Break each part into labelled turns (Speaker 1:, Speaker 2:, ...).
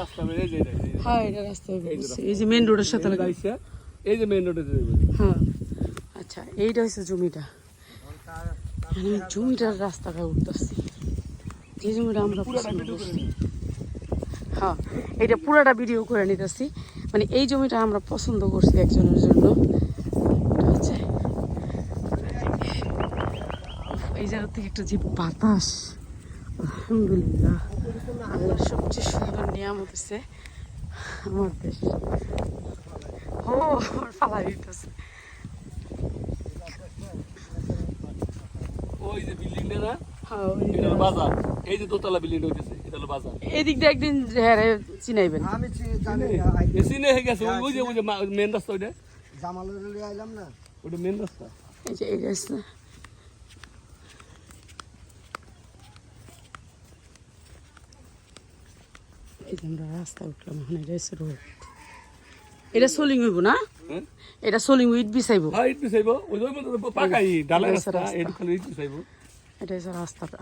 Speaker 1: রাস্তা এই যে।
Speaker 2: হ্যাঁ এটা রাস্তা। এই যে মেন রোডের সাথে
Speaker 1: এই যে এই মেইন রোডে
Speaker 2: হ্যাঁ। আচ্ছা এইটা হচ্ছে জমিটা। আমি জমিটার রাস্তাটা উঠতেছি। যে জমিটা আমরা পছন্দ করছি। হ্যাঁ এটা পুরাটা ভিডিও করে নিতেছি। মানে এই জমিটা আমরা পছন্দ করছি একজনের জন্য। এই জায়গা থেকে একটা যে বাতাস। আলহামদুলিল্লাহ আল্লাহ সবচেয়ে সুন্দর নিয়ামত হচ্ছে আমার দেশ। ও আমার ফালা দিতেছে।
Speaker 1: ওই যে বিল্ডিংটা না?
Speaker 2: হ্যাঁ
Speaker 1: বাজার। এই যে দোতলা বিল্ডিং হইতেছে এটা হলো বাজার।
Speaker 2: এদিক দিয়ে একদিন হ্যাঁ চিনাইবেন।
Speaker 3: আমি জানি
Speaker 1: হয়ে গেছে। ওই- ওই যে ওই যে মেন রাস্তা ওইটা।
Speaker 3: জামালের আইলাম না?
Speaker 1: ওটা মেন রাস্তা।
Speaker 2: এই যে এই রাস্তা এই যে আমরা রাস্তা উঠলাম এখন এটা হচ্ছে রোড এটা সোলিং হইব না?
Speaker 1: হ্যাঁ
Speaker 2: এটা সোলিং ইট বিছাইব।
Speaker 1: হ্যাঁ ইট পিছাইবো ওই যে পাকাই ডালা রাস্তা। এটা খালি ইট পিছাইবো
Speaker 2: এটা হচ্ছে রাস্তাটা।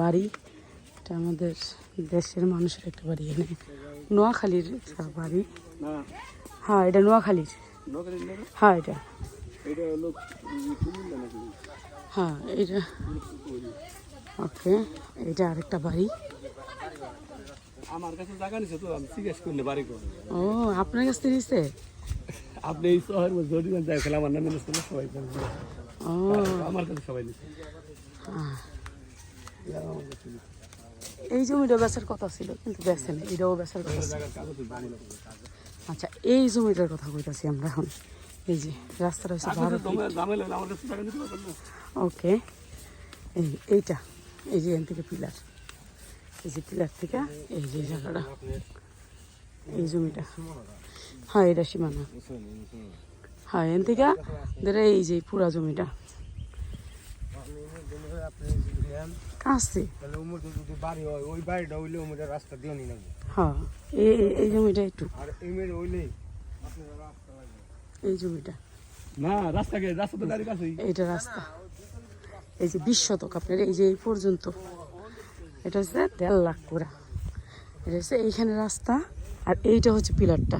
Speaker 2: বাড়ি। এটা আমাদের দেশের মানুষের একটা বাড়ি এখানে। নোয়াখালীর বাড়ি। হ্যাঁ এটা নোয়াখালীর। হ্যাঁ এটা। হ্যাঁ এটা। ওকে এটা আরেকটা বাড়ি।
Speaker 1: আমার কাছে জায়গা নিছে তো আমি জিজ্ঞেস করলে বাড়ি কর
Speaker 2: ও আপনার কাছ থেকে নিচ্ছে
Speaker 1: আপনি এই শহরের মধ্যে যদি যাই খেলে আমার নামে নিচ্ছে সবাই।
Speaker 2: ও।
Speaker 1: আমার কাছে সবাই নিচ্ছে
Speaker 2: এই জমিটা বেচার কথা ছিল কিন্তু বেচেন এটাও বেচার কথা আচ্ছা এই জমিটার কথা কইতাছি আমরা এখন। এই যে
Speaker 1: নিতে পারবেন না।
Speaker 2: ওকে এই এইটা এই যে এখান থেকে পিলার। এই যে থেকে এই যে জায়গাটা এই জমিটা। হ্যাঁ এটা সীমানা। হ্যাঁ এখান থেকে ধরে এই যে পুরা জমিটা। কাছে?
Speaker 3: হয় ওই বাড়িটা হইলে উমরের রাস্তা দিও নি
Speaker 2: এই জমিটা একটু।
Speaker 3: এই
Speaker 2: জমিটা।
Speaker 1: না রাস্তা রাস্তা তো গাড়ি
Speaker 2: এইটা রাস্তা। এই যে বিশ শতক আপনার এই যে এই পর্যন্ত। এটা হচ্ছে দেড় লাখ করে এটা হচ্ছে এইখানে রাস্তা, আর এইটা হচ্ছে পিলারটা।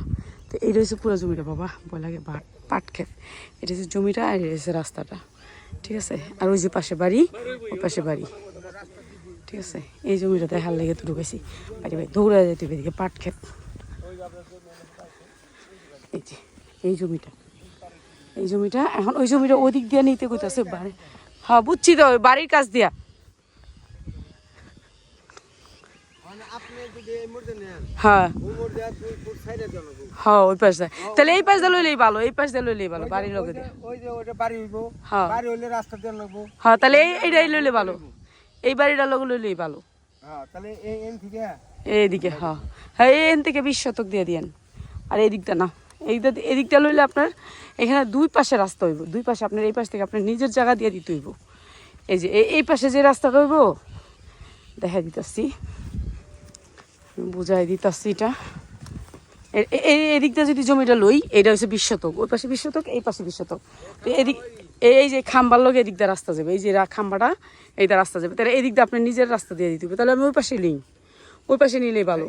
Speaker 2: তো এইটা হচ্ছে পুরো জমিটা, বাবা, বলে লাগে পাট ক্ষেত। এটা হচ্ছে জমিটা আর এটা হচ্ছে রাস্তাটা। ঠিক আছে? আর ওই যে পাশে বাড়ি, ওই পাশে বাড়ি। ঠিক আছে? এই জমিটা দেখার লেগে তো ঢুকেছি। বাড়ি ভাই দৌড়া যেতে এদিকে, পাট ক্ষেত। এই যে, এই জমিটা। এই জমিটা, এখন ওই জমিটা ওদিক দিয়ে নিতে কইতাছে বাড়ি। হ্যাঁ বুঝছি তো বাড়ির কাছ দিয়া
Speaker 3: মানে আপনি যদি এই মুহূর্তে নেন
Speaker 2: হ্যাঁ। হ্যাঁ ওই পাশে তাহলে এই পাশ দিয়ে লইলেই ভালো এই পাশ দিয়ে লইলেই ভালো বাড়ির হ্যাঁ। হ্যাঁ তাহলে এই এইটাই লইলে ভালো। এই বাড়িটার লগে লইলেই ভালো।
Speaker 3: হ্যাঁ এই এন থেকে
Speaker 2: এইদিকে হ্যাঁ। হ্যাঁ এন থেকে বিশ শতক দিয়ে দিয়েন। আর এদিকটা না। এইদিকটা এদিকটা লইলে আপনার এখানে দুই পাশে রাস্তা হইব। দুই পাশে আপনার এই পাশ থেকে আপনার নিজের জায়গা দিয়ে দিতে হইব। এই যে এই- এই পাশে যে রাস্তাটা হইব দেখা দিতেছি। বুঝাই দিতেছি এটা। এদিকটা যদি জমিটা লই এটা হচ্ছে বিশ শতক ওই পাশে বিশ শতক এই পাশে বিশ শতক তো এদিক এই যে খাম্বার লোক এদিক দিয়ে রাস্তা যাবে এই যে খাম্বাটা এইটা রাস্তা যাবে। তাহলে এদিক দিয়ে আপনার নিজের রাস্তা দিয়ে দিতে হবে। তাহলে আমি ওই পাশে লিং ওই পাশে নিলেই ভালো।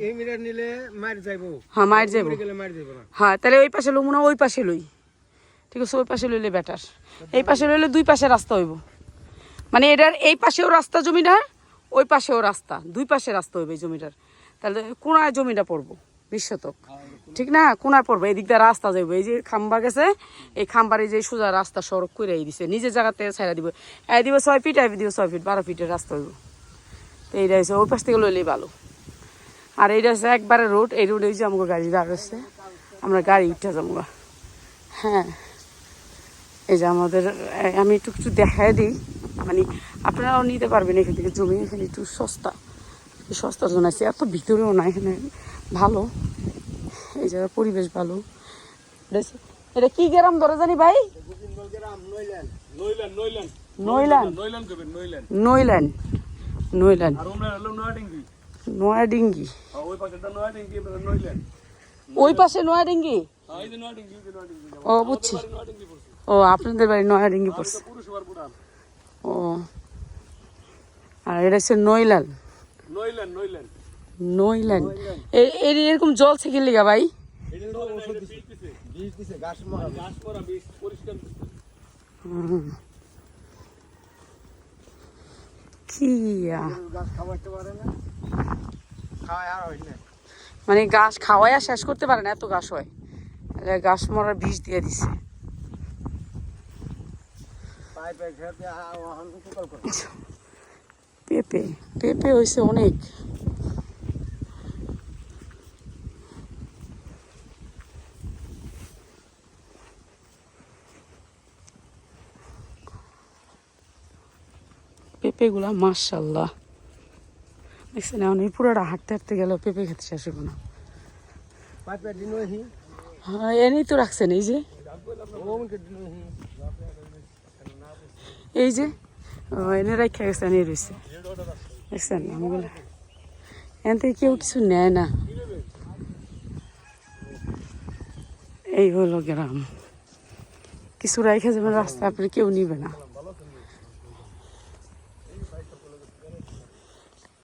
Speaker 2: হ্যাঁ মায়ের
Speaker 3: যাইবো।
Speaker 2: হ্যাঁ তাহলে ওই পাশে লমু না ওই পাশে লই। ঠিক আছে ওই পাশে লইলে বেটার এই পাশে লইলে দুই পাশে রাস্তা হইব। মানে এটার এই পাশেও রাস্তা জমিটার ওই পাশেও রাস্তা। দুই পাশে রাস্তা হইবে এই জমিটার। তাহলে কোনায় জমিটা পড়ব বিশ শতক ঠিক না? কোনায় পড়ব, এই দিক দিয়ে রাস্তা যাইব। এই যে খাম্বা গেছে, এই খাম্বার যে সোজা রাস্তা সড়ক করে এই দিছে। নিজের জায়গাতে ছাইড়া দিব। এই দিব ছয় ফিট, এই দিব ছয় ফিট, বারো ফিটের রাস্তা হইব। তো এইটা হচ্ছে ওই পাশ থেকে লইলেই ভালো। আর এইটা হচ্ছে একবারে রোড, এই রোডে যে আমাকে গাড়ি দাঁড় হচ্ছে আমরা গাড়ি উঠে যাব হ্যাঁ। এই যে আমাদের আমি একটু একটু দেখায় দিই। মানে আপনারাও নিতে পারবেন এখান থেকে জমি, এখানে একটু সস্তা। জন্য আছে, এত ভিতরেও না এখানে ভালো। এই জায়গার পরিবেশ ভালো। এটা কি গ্রাম ধরে জানি ভাই?
Speaker 1: নইলেন নইলেন নয়াডিঙ্গি ওই
Speaker 2: পাশে নয়াডিঙ্গি ও, বুঝছি। ও, আপনাদের বাড়ি নয়াডিঙ্গি পড়ছে। ও। আর এটা হচ্ছে নইলাল
Speaker 1: নইলেন
Speaker 2: এর এরকম জল থেকে লিগা ভাই মানে গাছ খাওয়াই আর শেষ করতে পারে না এত গাছ হয় গাছ মরার বিষ দিয়ে দিছে
Speaker 3: পাইপে খেতে ওখান উপকার করে
Speaker 2: পেঁপে পেঁপে হয়েছে অনেক। পেঁপেগুলা মার্শাল্লাহ দেখছেন এখন এই পুরোটা হাঁটতে হাঁটতে গেল পেঁপে খেতে শেষ হব না। হ্যাঁ এনেই তো রাখছেন এই যে। এই যে। এনে রাখা গেছে এনে রয়েছে দেখছেন আমগুলো এখান থেকে কেউ কিছু নেয় না। এই হলো গ্রাম। কিছু রাখা যাবে, রাস্তা আপনি কেউ নিবে না।